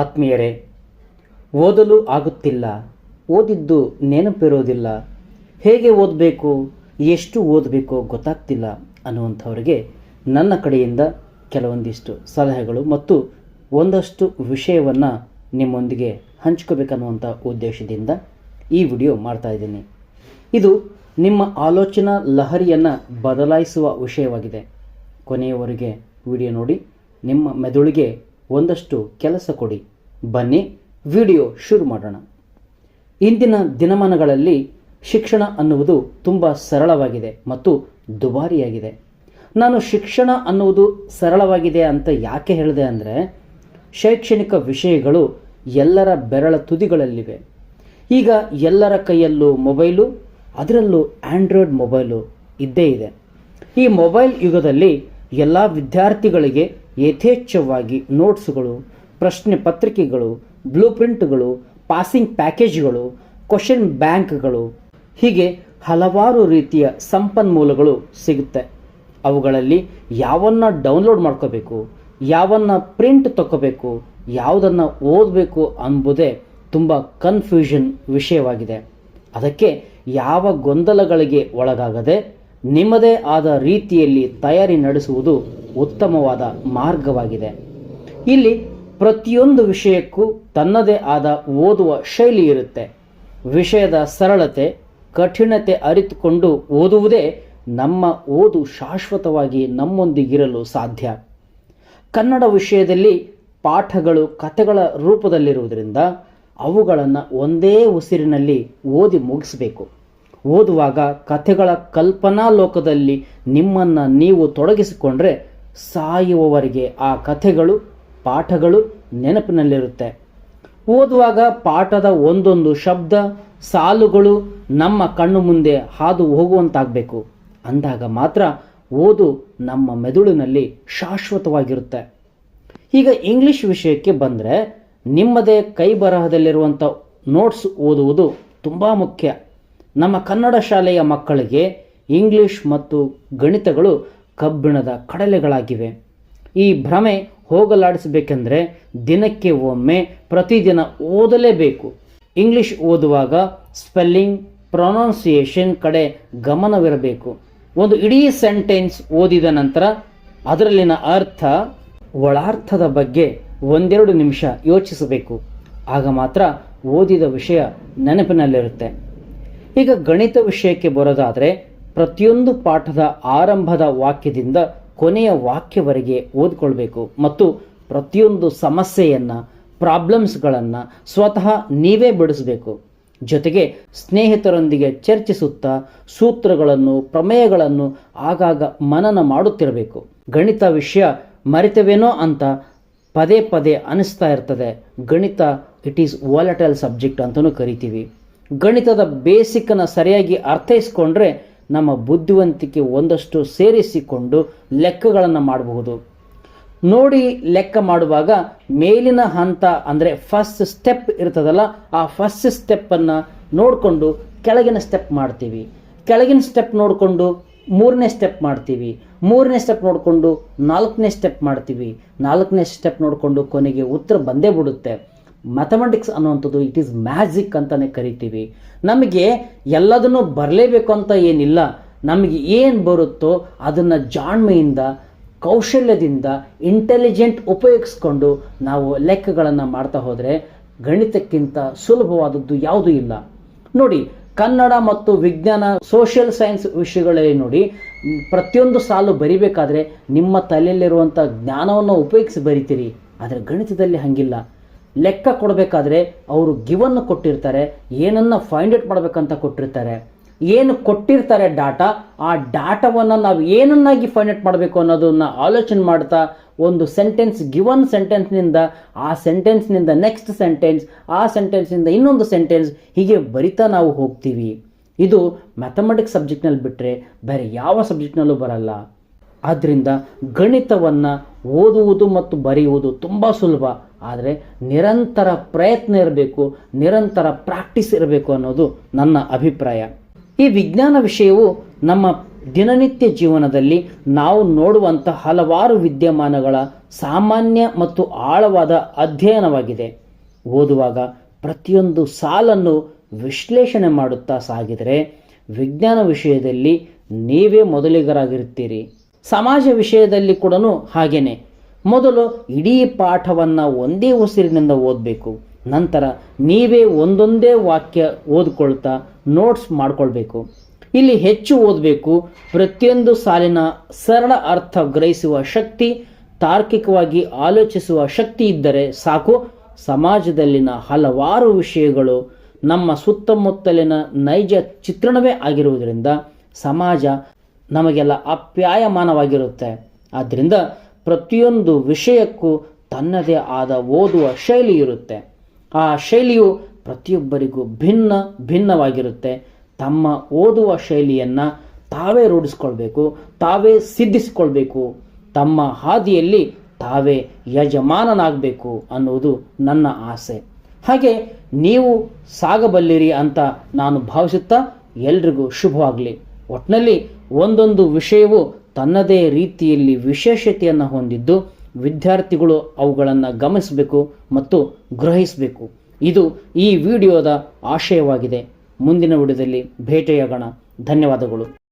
ಆತ್ಮೀಯರೇ, ಓದಲು ಆಗುತ್ತಿಲ್ಲ, ಓದಿದ್ದು ನೆನಪಿರೋದಿಲ್ಲ ಹೇಗೆ ಓದಬೇಕು, ಎಷ್ಟು ಓದಬೇಕು ಗೊತ್ತಾಗ್ತಿಲ್ಲ ಅನ್ನುವಂಥವರಿಗೆ ನನ್ನ ಕಡೆಯಿಂದ ಕೆಲವೊಂದಿಷ್ಟು ಸಲಹೆಗಳು ಮತ್ತು ಒಂದಷ್ಟು ವಿಷಯವನ್ನು ನಿಮ್ಮೊಂದಿಗೆ ಹಂಚ್ಕೋಬೇಕನ್ನುವಂಥ ಉದ್ದೇಶದಿಂದ ಈ ವಿಡಿಯೋ ಮಾಡ್ತಾ ಇದ್ದೀನಿ. ಇದು ನಿಮ್ಮ ಆಲೋಚನಾ ಲಹರಿಯನ್ನು ಬದಲಾಯಿಸುವ ವಿಷಯವಾಗಿದೆ. ಕೊನೆಯವರೆಗೆ ವಿಡಿಯೋ ನೋಡಿ, ನಿಮ್ಮ ಮೆದುಳಿಗೆ ಒಂದಷ್ಟು ಕೆಲಸ ಕೊಡಿ. ಬನ್ನಿ, ವಿಡಿಯೋ ಶುರು ಮಾಡೋಣ. ಇಂದಿನ ದಿನಮಾನಗಳಲ್ಲಿ ಶಿಕ್ಷಣ ಅನ್ನುವುದು ತುಂಬ ಸರಳವಾಗಿದೆ ಮತ್ತು ದುಬಾರಿಯಾಗಿದೆ. ನಾನು ಶಿಕ್ಷಣ ಅನ್ನುವುದು ಸರಳವಾಗಿದೆ ಅಂತ ಯಾಕೆ ಹೇಳಿದೆ ಅಂದರೆ, ಶೈಕ್ಷಣಿಕ ವಿಷಯಗಳು ಎಲ್ಲರ ಬೆರಳ ತುದಿಗಳಲ್ಲಿವೆ. ಈಗ ಎಲ್ಲರ ಕೈಯಲ್ಲೂ ಮೊಬೈಲು, ಅದರಲ್ಲೂ ಆಂಡ್ರಾಯ್ಡ್ ಮೊಬೈಲು ಇದ್ದೇ ಇದೆ. ಈ ಮೊಬೈಲ್ ಯುಗದಲ್ಲಿ ಎಲ್ಲ ವಿದ್ಯಾರ್ಥಿಗಳಿಗೆ ಯಥೇಚ್ಛವಾಗಿ ನೋಟ್ಸ್ಗಳು, ಪ್ರಶ್ನೆ ಪತ್ರಿಕೆಗಳು, ಬ್ಲೂ ಪ್ರಿಂಟ್ಗಳು, ಪಾಸಿಂಗ್ ಪ್ಯಾಕೇಜ್ಗಳು, ಕ್ವಶನ್ ಬ್ಯಾಂಕ್ಗಳು, ಹೀಗೆ ಹಲವಾರು ರೀತಿಯ ಸಂಪನ್ಮೂಲಗಳು ಸಿಗುತ್ತೆ. ಅವುಗಳಲ್ಲಿ ಯಾವನ್ನ ಡೌನ್ಲೋಡ್ ಮಾಡ್ಕೋಬೇಕು, ಯಾವನ್ನ ಪ್ರಿಂಟ್ ತಗೋಬೇಕು ಯಾವುದನ್ನು ಓದಬೇಕು ಅಂಬುದೇ ತುಂಬ ಕನ್ಫ್ಯೂಷನ್ ವಿಷಯವಾಗಿದೆ. ಅದಕ್ಕೆ ಯಾವ ಗೊಂದಲಗಳಿಗೆ ಒಳಗಾಗದೆ ನಿಮ್ಮದೇ ಆದ ರೀತಿಯಲ್ಲಿ ತಯಾರಿ ನಡೆಸುವುದು ಉತ್ತಮವಾದ ಮಾರ್ಗವಾಗಿದೆ. ಇಲ್ಲಿ ಪ್ರತಿಯೊಂದು ವಿಷಯಕ್ಕೂ ತನ್ನದೇ ಆದ ಓದುವ ಶೈಲಿ ಇರುತ್ತೆ. ವಿಷಯದ ಸರಳತೆ, ಕಠಿಣತೆ ಅರಿತುಕೊಂಡು ಓದುವುದೇ ನಮ್ಮ ಓದು ಶಾಶ್ವತವಾಗಿ ನಮ್ಮೊಂದಿಗಿರಲು ಸಾಧ್ಯ. ಕನ್ನಡ ವಿಷಯದಲ್ಲಿ ಪಾಠಗಳು ಕಥೆಗಳ ರೂಪದಲ್ಲಿರುವುದರಿಂದ ಅವುಗಳನ್ನು ಒಂದೇ ಉಸಿರಿನಲ್ಲಿ ಓದಿ ಮುಗಿಸಬೇಕು. ಓದುವಾಗ ಕಥೆಗಳ ಕಲ್ಪನಾ ಲೋಕದಲ್ಲಿ ನಿಮ್ಮನ್ನು ನೀವು ತೊಡಗಿಸಿಕೊಂಡ್ರೆ ಸಾಯುವವರೆಗೆ ಆ ಕಥೆಗಳು, ಪಾಠಗಳು ನೆನಪಿನಲ್ಲಿರುತ್ತೆ. ಓದುವಾಗ ಪಾಠದ ಒಂದೊಂದು ಶಬ್ದ, ಸಾಲುಗಳು ನಮ್ಮ ಕಣ್ಣು ಮುಂದೆ ಹಾದು ಹೋಗುವಂತಾಗಬೇಕು. ಅಂದಾಗ ಮಾತ್ರ ಓದು ನಮ್ಮ ಮೆದುಳಿನಲ್ಲಿ ಶಾಶ್ವತವಾಗಿರುತ್ತೆ. ಈಗ ಇಂಗ್ಲಿಷ್ ವಿಷಯಕ್ಕೆ ಬಂದರೆ ನಿಮ್ಮದೇ ಕೈ ಬರಹದಲ್ಲಿರುವಂಥ ನೋಟ್ಸ್ ಓದುವುದು ತುಂಬ ಮುಖ್ಯ. ನಮ್ಮ ಕನ್ನಡ ಶಾಲೆಯ ಮಕ್ಕಳಿಗೆ ಇಂಗ್ಲಿಷ್ ಮತ್ತು ಗಣಿತಗಳು ಕಬ್ಬಿಣದ ಕಡಲೆಗಳಾಗಿವೆ. ಈ ಭ್ರಮೆ ಹೋಗಲಾಡಿಸಬೇಕೆಂದರೆ ದಿನಕ್ಕೆ ಒಮ್ಮೆ ಪ್ರತಿದಿನ ಓದಲೇಬೇಕು. ಇಂಗ್ಲಿಷ್ ಓದುವಾಗ ಸ್ಪೆಲ್ಲಿಂಗ್, ಪ್ರೊನೌನ್ಸಿಯೇಷನ್ ಕಡೆ ಗಮನವಿರಬೇಕು. ಒಂದು ಇಡೀ ಸೆಂಟೆನ್ಸ್ ಓದಿದ ನಂತರ ಅದರಲ್ಲಿನ ಅರ್ಥ, ಒಳಾರ್ಥದ ಬಗ್ಗೆ ಒಂದೆರಡು ನಿಮಿಷ ಯೋಚಿಸಬೇಕು. ಆಗ ಮಾತ್ರ ಓದಿದ ವಿಷಯ ನೆನಪಿನಲ್ಲಿರುತ್ತೆ. ಈಗ ಗಣಿತ ವಿಷಯಕ್ಕೆ ಬರೋದಾದರೆ ಪ್ರತಿಯೊಂದು ಪಾಠದ ಆರಂಭದ ವಾಕ್ಯದಿಂದ ಕೊನೆಯ ವಾಕ್ಯವರೆಗೆ ಓದ್ಕೊಳ್ಬೇಕು ಮತ್ತು ಪ್ರತಿಯೊಂದು ಸಮಸ್ಯೆಯನ್ನು, ಪ್ರಾಬ್ಲಮ್ಸ್ಗಳನ್ನು ಸ್ವತಃ ನೀವೇ ಬಿಡಿಸಬೇಕು. ಜೊತೆಗೆ ಸ್ನೇಹಿತರೊಂದಿಗೆ ಚರ್ಚಿಸುತ್ತಾ ಸೂತ್ರಗಳನ್ನು, ಪ್ರಮೇಯಗಳನ್ನು ಆಗಾಗ ಮನನ ಮಾಡುತ್ತಿರಬೇಕು. ಗಣಿತ ವಿಷಯ ಮರಿತವೇನೋ ಅಂತ ಪದೇ ಪದೇ ಅನಿಸ್ತಾ ಇರ್ತದೆ. ಗಣಿತ ಇಟ್ ಈಸ್ ವಾಲಟೈಲ್ ಸಬ್ಜೆಕ್ಟ್ ಅಂತಲೂ ಕರಿತೀವಿ. ಗಣಿತದ ಬೇಸಿಕ್ಕನ್ನು ಸರಿಯಾಗಿ ಅರ್ಥೈಸ್ಕೊಂಡ್ರೆ ನಮ್ಮ ಬುದ್ಧಿವಂತಿಕೆ ಒಂದಷ್ಟು ಸೇರಿಸಿಕೊಂಡು ಲೆಕ್ಕಗಳನ್ನು ಮಾಡಬಹುದು. ನೋಡಿ ಲೆಕ್ಕ ಮಾಡುವಾಗ ಮೇಲಿನ ಹಂತ ಅಂದರೆ ಫಸ್ಟ್ ಸ್ಟೆಪ್ ಇರ್ತದಲ್ಲ, ಆ ಫಸ್ಟ್ ಸ್ಟೆಪ್ಪನ್ನು ನೋಡಿಕೊಂಡು ಕೆಳಗಿನ ಸ್ಟೆಪ್ ಮಾಡ್ತೀವಿ. ಕೆಳಗಿನ ಸ್ಟೆಪ್ ನೋಡಿಕೊಂಡು ಮೂರನೇ ಸ್ಟೆಪ್ ಮಾಡ್ತೀವಿ. ಮೂರನೇ ಸ್ಟೆಪ್ ನೋಡಿಕೊಂಡು ನಾಲ್ಕನೇ ಸ್ಟೆಪ್ ಮಾಡ್ತೀವಿ. ನಾಲ್ಕನೇ ಸ್ಟೆಪ್ ನೋಡಿಕೊಂಡು ಕೊನೆಗೆ ಉತ್ತರ ಬಂದೇ ಬಿಡುತ್ತೆ. ಮ್ಯಾಥಮೆಟಿಕ್ಸ್ ಅನ್ನುವಂಥದ್ದು ಇಟ್ ಈಸ್ ಮ್ಯಾಜಿಕ್ ಅಂತಲೇ ಕರಿತೀವಿ. ನಮಗೆ ಎಲ್ಲದನ್ನು ಬರಲೇಬೇಕು ಅಂತ ಏನಿಲ್ಲ. ನಮಗೆ ಏನು ಬರುತ್ತೋ ಅದನ್ನು ಜಾಣ್ಮೆಯಿಂದ, ಕೌಶಲ್ಯದಿಂದ ಇಂಟೆಲಿಜೆಂಟ್ ಉಪಯೋಗಿಸ್ಕೊಂಡು ನಾವು ಲೆಕ್ಕಗಳನ್ನು ಮಾಡ್ತಾ ಹೋದರೆ ಗಣಿತಕ್ಕಿಂತ ಸುಲಭವಾದದ್ದು ಯಾವುದೂ ಇಲ್ಲ. ನೋಡಿ, ಕನ್ನಡ ಮತ್ತು ವಿಜ್ಞಾನ ಸೋಷಿಯಲ್ ಸೈನ್ಸ್ ವಿಷಯಗಳಲ್ಲಿ ನೋಡಿ, ಪ್ರತಿಯೊಂದು ಸಾಲು ಬರಿಬೇಕಾದ್ರೆ ನಿಮ್ಮ ತಲೆಯಲ್ಲಿರುವಂಥ ಜ್ಞಾನವನ್ನು ಉಪಯೋಗಿಸಿ ಬರಿತೀರಿ. ಆದರೆ ಗಣಿತದಲ್ಲಿ ಹಂಗಿಲ್ಲ. ಲೆಕ್ಕ ಕೊಡಬೇಕಾದ್ರೆ ಅವರು ಗಿವನ್ನು ಕೊಟ್ಟಿರ್ತಾರೆ, ಏನನ್ನ ಫೈಂಡ್ ಔಟ್ ಮಾಡಬೇಕಂತ ಕೊಟ್ಟಿರ್ತಾರೆ. ಏನು ಕೊಟ್ಟಿರ್ತಾರೆ ಡಾಟಾ ಆ ಡಾಟಾವನ್ನು ನಾವು ಏನನ್ನಾಗಿ ಫೈಂಡ್ ಔಟ್ ಮಾಡಬೇಕು ಅನ್ನೋದನ್ನ ಆಲೋಚನೆ ಮಾಡ್ತಾ ಒಂದು ಸೆಂಟೆನ್ಸ್ ಗಿವನ್ ಸೆಂಟೆನ್ಸ್ನಿಂದ ಆ ಸೆಂಟೆನ್ಸ್ನಿಂದ ನೆಕ್ಸ್ಟ್ ಸೆಂಟೆನ್ಸ್ ಆ ಸೆಂಟೆನ್ಸ್ನಿಂದ ಇನ್ನೊಂದು ಸೆಂಟೆನ್ಸ್ ಹೀಗೆ ಬರಿತಾ ನಾವು ಹೋಗ್ತೀವಿ. ಇದು ಮ್ಯಾಥಮೆಟಿಕ್ಸ್ ಸಬ್ಜೆಕ್ಟ್ನಲ್ಲಿ ಬಿಟ್ಟರೆ ಬೇರೆ ಯಾವ ಸಬ್ಜೆಕ್ಟ್ನಲ್ಲೂ ಬರಲ್ಲ. ಆದ್ದರಿಂದ ಗಣಿತವನ್ನು ಓದುವುದು ಮತ್ತು ಬರೆಯುವುದು ತುಂಬ ಸುಲಭ. ಆದರೆ ನಿರಂತರ ಪ್ರಯತ್ನ ಇರಬೇಕು, ನಿರಂತರ ಪ್ರಾಕ್ಟೀಸ್ ಇರಬೇಕು ಅನ್ನೋದು ನನ್ನ ಅಭಿಪ್ರಾಯ. ಈ ವಿಜ್ಞಾನ ವಿಷಯವು ನಮ್ಮ ದಿನನಿತ್ಯ ಜೀವನದಲ್ಲಿ ನಾವು ನೋಡುವಂಥ ಹಲವಾರು ವಿದ್ಯಮಾನಗಳ ಸಾಮಾನ್ಯ ಮತ್ತು ಆಳವಾದ ಅಧ್ಯಯನವಾಗಿದೆ. ಓದುವಾಗ ಪ್ರತಿಯೊಂದು ಸಾಲನ್ನು ವಿಶ್ಲೇಷಣೆ ಮಾಡುತ್ತಾ ಸಾಗಿದರೆ ವಿಜ್ಞಾನ ವಿಷಯದಲ್ಲಿ ನೀವೇ ಮೊದಲಿಗರಾಗಿರುತ್ತೀರಿ. ಸಮಾಜ ವಿಷಯದಲ್ಲಿ ಕೂಡ ಹಾಗೇನೆ. ಮೊದಲು ಇಡೀ ಪಾಠವನ್ನು ಒಂದೇ ಉಸಿರಿನಿಂದ ಓದಬೇಕು. ನಂತರ ನೀವೇ ಒಂದೊಂದೇ ವಾಕ್ಯ ಓದ್ಕೊಳ್ತಾ ನೋಟ್ಸ್ ಮಾಡ್ಕೊಳ್ಬೇಕು. ಇಲ್ಲಿ ಹೆಚ್ಚು ಓದಬೇಕು. ಪ್ರತಿಯೊಂದು ಸಾಲಿನ ಸರಳ ಅರ್ಥ ಗ್ರಹಿಸುವ ಶಕ್ತಿ, ತಾರ್ಕಿಕವಾಗಿ ಆಲೋಚಿಸುವ ಶಕ್ತಿ ಇದ್ದರೆ ಸಾಕು. ಸಮಾಜದಲ್ಲಿನ ಹಲವಾರು ವಿಷಯಗಳು ನಮ್ಮ ಸುತ್ತಮುತ್ತಲಿನ ನೈಜ ಚಿತ್ರಣವೇ ಆಗಿರುವುದರಿಂದ ಸಮಾಜ ನಮಗೆಲ್ಲ ಅಪ್ಯಾಯಮಾನವಾಗಿರುತ್ತೆ. ಆದ್ದರಿಂದ ಪ್ರತಿಯೊಂದು ವಿಷಯಕ್ಕೂ ತನ್ನದೇ ಆದ ಓದುವ ಶೈಲಿ ಇರುತ್ತೆ ಆ ಶೈಲಿಯು ಪ್ರತಿಯೊಬ್ಬರಿಗೂ ಭಿನ್ನ ಭಿನ್ನವಾಗಿರುತ್ತೆ. ತಮ್ಮ ಓದುವ ಶೈಲಿಯನ್ನು ತಾವೇ ರೂಢಿಸ್ಕೊಳ್ಬೇಕು, ತಾವೇ ಸಿದ್ಧಿಸಿಕೊಳ್ಬೇಕು. ತಮ್ಮ ಹಾದಿಯಲ್ಲಿ ತಾವೇ ಯಜಮಾನನಾಗಬೇಕು ಅನ್ನುವುದು ನನ್ನ ಆಸೆ. ಹಾಗೆ ನೀವು ಸಾಗಬಲ್ಲಿರಿ ಅಂತ ನಾನು ಭಾವಿಸುತ್ತಾ ಎಲ್ರಿಗೂ ಶುಭವಾಗಲಿ. ಒಟ್ಟಿನಲ್ಲಿ ಒಂದೊಂದು ವಿಷಯವು ತನ್ನದೇ ರೀತಿಯಲ್ಲಿ ವಿಶೇಷತೆಯನ್ನು ಹೊಂದಿದ್ದು ವಿದ್ಯಾರ್ಥಿಗಳು ಅವುಗಳನ್ನು ಗಮನಿಸಬೇಕು ಮತ್ತು ಗ್ರಹಿಸಬೇಕು. ಇದು ಈ ವಿಡಿಯೋದ ಆಶಯವಾಗಿದೆ. ಮುಂದಿನ ವಿಡಿಯೋದಲ್ಲಿ ಭೇಟಿಯಾಗೋಣ. ಧನ್ಯವಾದಗಳು.